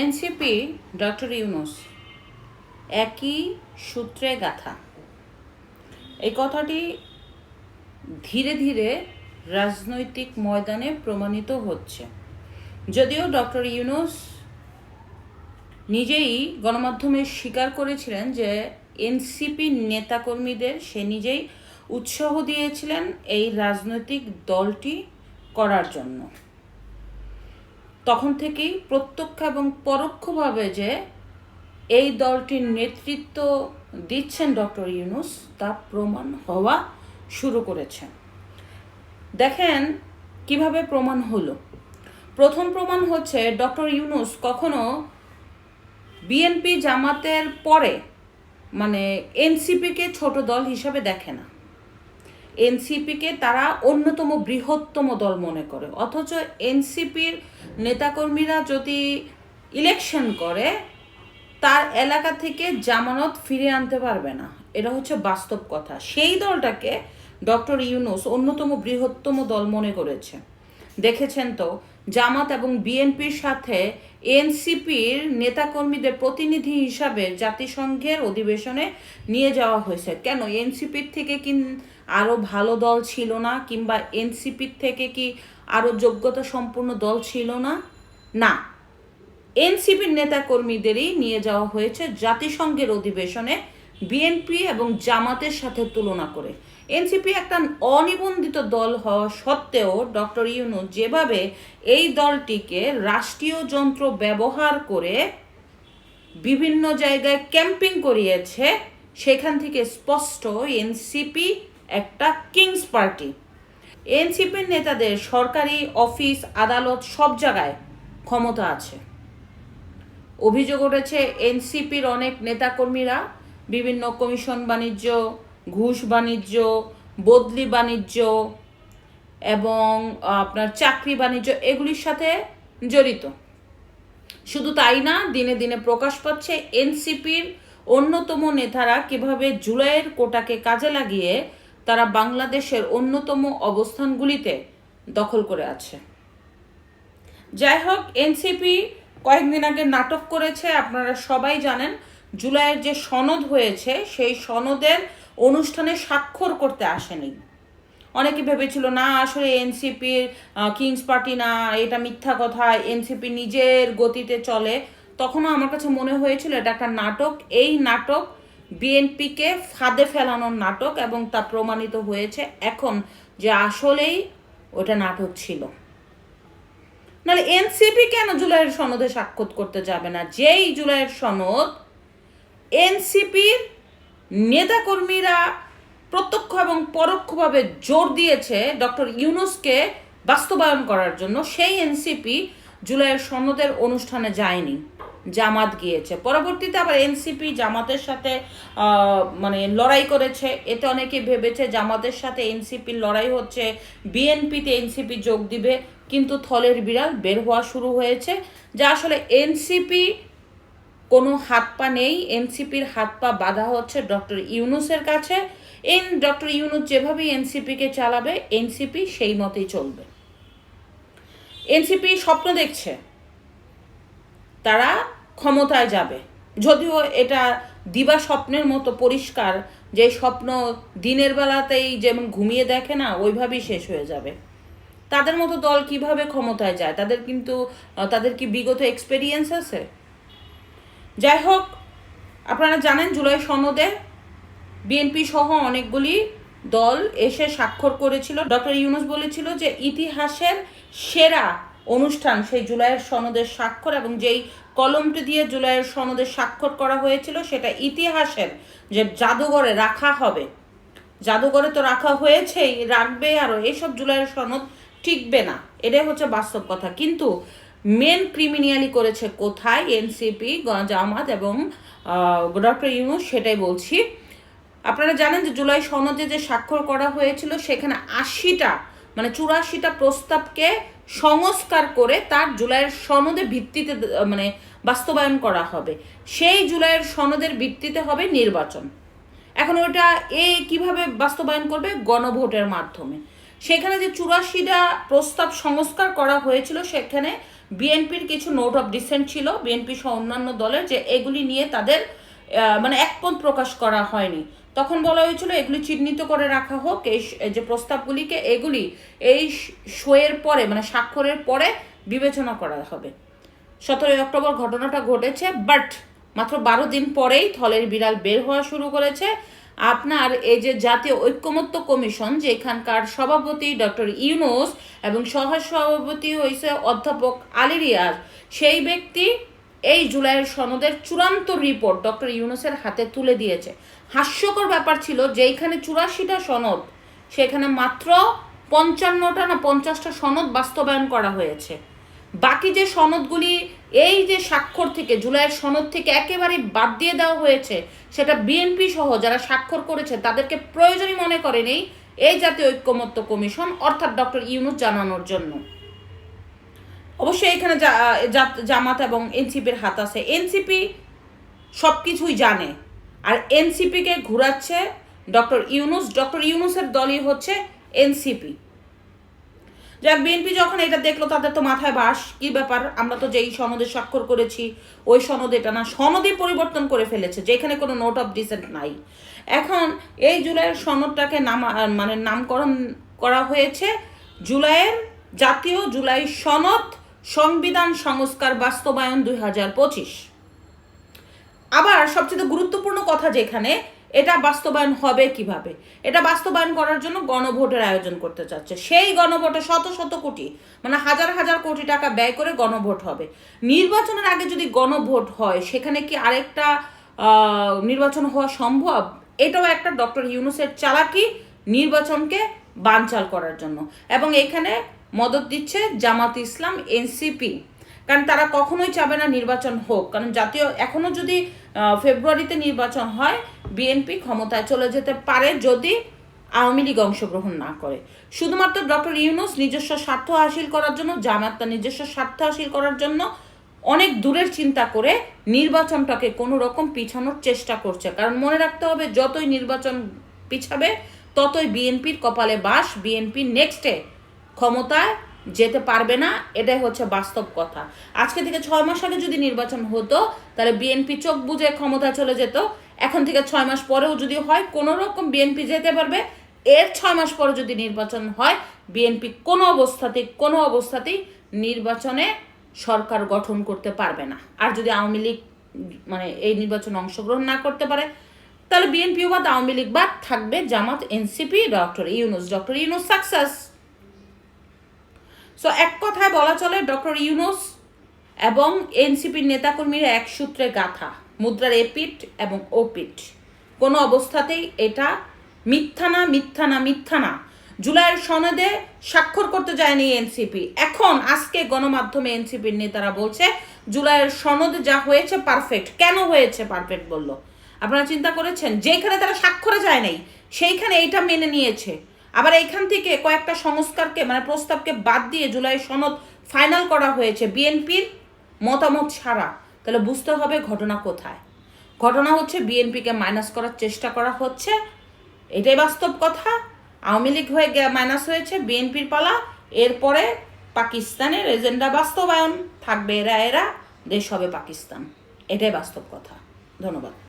NCP, doctor Yunus, একই সূত্রে গাথা। এই কথাটি ধীরে ধীরে রাজনৈতিক ময়দানে প্রমাণিত হচ্ছে। যদিও ডক্টর ইউনুস নিজেই গণমাধ্যমে স্বীকার করেছিলেন যে এনসিপি নেতাকর্মীদের সে নিজেই উৎসাহ দিয়েছিলেন এই রাজনৈতিক দলটি করার জন্য। তখন থেকেই প্রত্যক্ষ এবং পরোক্ষভাবে যে এই দলটির নেতৃত্ব দিচ্ছেন ডক্টর ইউনুস, তা প্রমাণ হওয়া শুরু করেছে। দেখেন কীভাবে প্রমাণ হলো। প্রথম প্রমাণ হচ্ছে ডক্টর ইউনুস কখনো বিএনপি জামাতের পরে মানে এনসিপিকে ছোট দল হিসাবে দেখে না। এনসিপিকে তারা অন্যতম বৃহত্তম দল মনে করে। অথচ এনসিপির নেতাকর্মীরা যদি ইলেকশন করে, তার এলাকা থেকে জামানত ফিরে আনতে পারবে না। এটা হচ্ছে বাস্তব কথা। সেই দলটাকে ডক্টর ইউনুস অন্যতম বৃহত্তম দল মনে করেছে। দেখেছেন তো জামাত এবং বিএনপির সাথে এনসিপির নেতাকর্মীদের প্রতিনিধি হিসাবে জাতিসংঘের অধিবেশনে নিয়ে যাওয়া হয়েছে। কেন? এনসিপির থেকে কি আরও ভালো দল ছিল না? কিংবা এনসিপির থেকে কি আরও যোগ্যতা সম্পূর্ণ দল ছিল না? না। এনসিপির নেতাকর্মীদেরই নিয়ে যাওয়া হয়েছে জাতিসংঘের অধিবেশনে বিএনপি এবং জামাতের সাথে তুলনা করে। এনসিপি একটা অনিবন্ধিত দল হওয়া সত্ত্বেও ডক্টর ইউনু যেভাবে এই দলটিকে রাষ্ট্রীয় যন্ত্র ব্যবহার করে বিভিন্ন জায়গায় ক্যাম্পিং করিয়েছে, সেখান থেকে স্পষ্ট এনসিপি একটা কিংস পার্টি। এনসিপির নেতাদের সরকারি অফিস, আদালত সব জায়গায় ক্ষমতা আছে। অভিযোগ উঠেছে, এনসিপির অনেক নেতাকর্মীরা, বিভিন্ন কমিশন বাণিজ্য ঘুষ বাণিজ্য, বদলি বাণিজ্য এবং আপনার চাকরি বাণিজ্য এগুলির সাথে জড়িত। শুধু তাই না, দিনে দিনে প্রকাশ পাচ্ছে এনসিপির অন্যতম নেতারা কীভাবে জুলাইয়ের কোটাকে কাজে লাগিয়ে তারা বাংলাদেশের অন্যতম অবস্থানগুলিতে দখল করে আছে। যাই হোক, এনসিপি কয়েকদিন আগে নাটক করেছে, আপনারা সবাই জানেন, জুলাইয়ের যে সনদ হয়েছে, সেই সনদের অনুষ্ঠানে স্বাক্ষর করতে আসেনি। অনেকে ভেবেছিল, না, আসলে এনসিপির কিংস পার্টি না, এটা মিথ্যা কথা এনসিপি নিজের গতিতে চলে। তখনও আমার কাছে মনে হয়েছিল, এটা একটা নাটক। এই নাটক বিএনপিকে ফাঁদে ফেলানোর নাটক এবং তা প্রমাণিত হয়েছে এখন যে আসলেই ওটা নাটক ছিল। নাহলে এনসিপি কেন জুলাইয়ের সনদে স্বাক্ষর করতে যাবে না? যেই জুলাইয়ের সনদ এনসিপির নেতাকর্মীরা প্রত্যক্ষ এবং পরোক্ষভাবে জোর দিয়েছে ডক্টর ইউনুসকে বাস্তবায়ন করার জন্য। সেই এনসিপি জুলাইয়ের সনদের অনুষ্ঠানে যায়নি, জামাত গিয়েছে। পরবর্তীতে আবার এনসিপি জামাতের সাথে মানে লড়াই করেছে। এতে অনেকে ভেবেছে জামাতের সাথে এনসিপির লড়াই হচ্ছে, বিএনপিতে এনসিপি যোগ দিবে, কিন্তু থলের বিড়াল বের হওয়া শুরু হয়েছে। যা আসলে এনসিপি কোনো হাত পা নেই, এনসিপির হাত পা বাধা হচ্ছে ডক্টর ইউনুসের কাছে। এন, ডক্টর ইউনুস যেভাবেই এনসিপিকে চালাবে, এনসিপি সেই মতেই চলবে। এনসিপি স্বপ্ন দেখছে, তারা ক্ষমতায় যাবে। যদিও এটা দিবা স্বপ্নের মতো পরিষ্কার, যে স্বপ্ন দিনের বেলাতেই যেমন ঘুমিয়ে দেখে না, ওইভাবেই শেষ হয়ে যাবে। তাদের মতো দল কীভাবে ক্ষমতায় যায়? তাদের কিন্তু, তাদের কি বিগত এক্সপেরিয়েন্স আছে? যাই হোক, আপনারা জানেন জুলাই সনদে বিএনপি সহ অনেকগুলি দল এসে স্বাক্ষর করেছিল। ডক্টর ইউনুস বলেছিল যে ইতিহাসের সেরা অনুষ্ঠান সেই জুলাইয়ের সনদের স্বাক্ষর এবং যেই কলমটি দিয়ে জুলাইয়ের সনদের স্বাক্ষর করা হয়েছিল সেটা ইতিহাসের যে জাদুঘরে রাখা হবে। জাদুঘরে তো রাখা হয়েছেই, রাখবে আরও এইসব জুলাইয়ের সনদ টিকবে না। এটাই হচ্ছে বাস্তব কথা। কিন্তু মেন ক্রিমিনিয়ালি করেছে কোথায়? এনসিপি জামাত এবং ডক্টর ইউনুস, সেটাই বলছি। আপনারা জানেন যে জুলাই সনদে যে স্বাক্ষর করা হয়েছিল, সেখানে আশিটা মানে চুরাশিটা প্রস্তাবকে সংস্কার করে তার জুলাইয়ের সনদে ভিত্তিতে মানে বাস্তবায়ন করা হবে। সেই জুলাইয়ের সনদের ভিত্তিতে হবে নির্বাচন। এখন ওটা এ কীভাবে বাস্তবায়ন করবে? গণভোটের মাধ্যমে। সেখানে যে চুরাশিটা প্রস্তাব সংস্কার করা হয়েছিল, সেখানে বিএনপির কিছু নোট অফ ডিসেন্ট ছিল। বিএনপি সহ অন্যান্য দলের যে এগুলি নিয়ে তাদের মানে একমত প্রকাশ করা হয়নি। তখন বলা হয়েছিল, এগুলি চিহ্নিত করে রাখা হোক। এই যে প্রস্তাবগুলিকে এগুলি এই শোয়ের পরে মানে স্বাক্ষরের পরে বিবেচনা করা হবে। সতেরোই অক্টোবর ঘটনাটা ঘটেছে বাট মাত্র বারো দিন পরেই থলের বিড়াল বের হওয়া শুরু করেছে। আপনার এই যে জাতীয় ঐক্যমত্য কমিশন যে এখানকার সভাপতি ডক্টর ইউনুস এবং সহ সভাপতি হয়েছে অধ্যাপক আলী রিয়াজ, সেই ব্যক্তি এই জুলাইয়ের সনদের চূড়ান্ত রিপোর্ট ডক্টর ইউনুসের হাতে তুলে দিয়েছে। হাস্যকর ব্যাপার ছিল যে এইখানে চুরাশিটা সনদ, সেখানে মাত্র পঞ্চান্নটা না পঞ্চাশটা সনদ বাস্তবায়ন করা হয়েছে। বাকি যে সনদগুলি এই যে স্বাক্ষর থেকে, জুলাইয়ের সনদ থেকে একেবারে বাদ দিয়ে দেওয়া হয়েছে, সেটা বিএনপি সহ যারা স্বাক্ষর করেছে, তাদেরকে প্রয়োজনই মনে করেনি এই জাতীয় ঐক্যমত্য কমিশন, অর্থাৎ ডক্টর ইউনুস জানানোর জন্য। অবশ্যই এখানে জামাত এবং এনসিপির হাত আছে। এনসিপি সব কিছুই জানে, আর এনসিপিকে ঘুরাচ্ছে ডক্টর ইউনুস। ডক্টর ইউনুসের দলই হচ্ছে এনসিপি যাক বিএনপি যখন এটা দেখল, তাদের তো মাথায় বাস, কি ব্যাপার? আমরা তো যেই সনদে স্বাক্ষর করেছি, ওই সনদ এটা না, সনদে পরিবর্তন করে ফেলেছে, যেখানে কোনো নোট অফ ডিসেন্ট নাই। এখন এই জুলাইয়ের সনদটাকে নামা মানে নামকরণ করা হয়েছে জুলাইয়ের জাতীয় জুলাই সনদ সংবিধান সংস্কার বাস্তবায়ন দুই হাজার পঁচিশ। আবার সবচেয়ে গুরুত্বপূর্ণ কথা যেখানে এটা বাস্তবায়ন হবে কীভাবে? এটা বাস্তবায়ন করার জন্য গণভোটের আয়োজন করতে চাচ্ছে। সেই গণভোটে শত শত কোটি মানে হাজার হাজার কোটি টাকা ব্যয় করে গণভোট হবে। নির্বাচনের আগে যদি গণভোট হয়, সেখানে কি আরেকটা নির্বাচন হওয়া সম্ভব? এটাও একটা ডক্টর ইউনুসের চালাকি নির্বাচনকে বানচাল করার জন্য। এবং এখানে মদত দিচ্ছে জামাত ইসলাম, এনসিপি। কারণ তারা কখনোই চাবে না নির্বাচন হোক। কারণ জাতীয়, এখনও যদি ফেব্রুয়ারিতে নির্বাচন হয় বিএনপি ক্ষমতায় চলে যেতে পারে যদি আওয়ামী লীগ অংশগ্রহণ না করে। শুধুমাত্র ডক্টর ইউনুস নিজস্ব স্বার্থ হাসিল করার জন্য, জামাত তার নিজস্ব স্বার্থ হাসিল করার জন্য অনেক দূরের চিন্তা করে নির্বাচনটাকে কোনো রকম পিছানোর চেষ্টা করছে। কারণ মনে রাখতে হবে, যতই নির্বাচন পিছাবে, ততই বিএনপির কপালে বাস, বিএনপি নেক্সটে ক্ষমতায় যেতে পারবে না, এটাই হচ্ছে বাস্তব কথা। আজকে থেকে ছয় মাস আগে যদি নির্বাচন হতো, তাহলে বিএনপি চোখ বুঝে ক্ষমতায় চলে যেত এখন থেকে ছয় মাস পরেও যদি হয় কোনো রকম বিএনপি যেতে পারবে। এর ছয় মাস পরে যদি নির্বাচন হয় বিএনপি কোনো অবস্থাতেই কোনো অবস্থাতেই নির্বাচনে সরকার গঠন করতে পারবে না। আর যদি আওয়ামী লীগ মানে এই নির্বাচনে অংশগ্রহণ না করতে পারে, তাহলে বিএনপিও বাদ, আওয়ামী লীগ বাদ থাকবে Jamaat NCP doctor Yunus. Doctor Yunus success so এক কথায় বলা চলে, ডক্টর ইউনুস এবং এনসিপির নেতাকর্মীরা এক সূত্রে গাথা। মুদ্রার এপিট এবং ওপিট কোনো অবস্থাতেই এটা মিথ্যা না মিথ্যা না মিথ্যা না। জুলাইয়ের সনদে স্বাক্ষর করতে যায়নি এনসিপি। এখন, আজকে গণমাধ্যমে এনসিপির নেতারা বলছে, জুলাইয়ের সনদ যা হয়েছে পারফেক্ট। কেন হয়েছে পারফেক্ট বলল? আপনারা চিন্তা করেছেন যেখানে তারা স্বাক্ষরে যায় নাই, সেইখানে এইটা মেনে নিয়েছে। আবার এইখান থেকে কয়েকটা সংস্কারকে মানে প্রস্তাবকে বাদ দিয়ে জুলাই সনদ ফাইনাল করা হয়েছে। বিএনপির মতামত ছাড়া। তাহলে বুঝতে হবে ঘটনা কোথায়। ঘটনা হচ্ছে বিএনপিকে মাইনাস করার চেষ্টা করা হচ্ছে। এটাই বাস্তব কথা। আওয়ামী লীগ হয়ে মাইনাস হয়েছে, বিএনপির পালা। এরপরে পাকিস্তানের এজেন্ডা বাস্তবায়ন থাকবে। এরা এরা, দেশ হবে পাকিস্তান। এটাই বাস্তব কথা। ধন্যবাদ।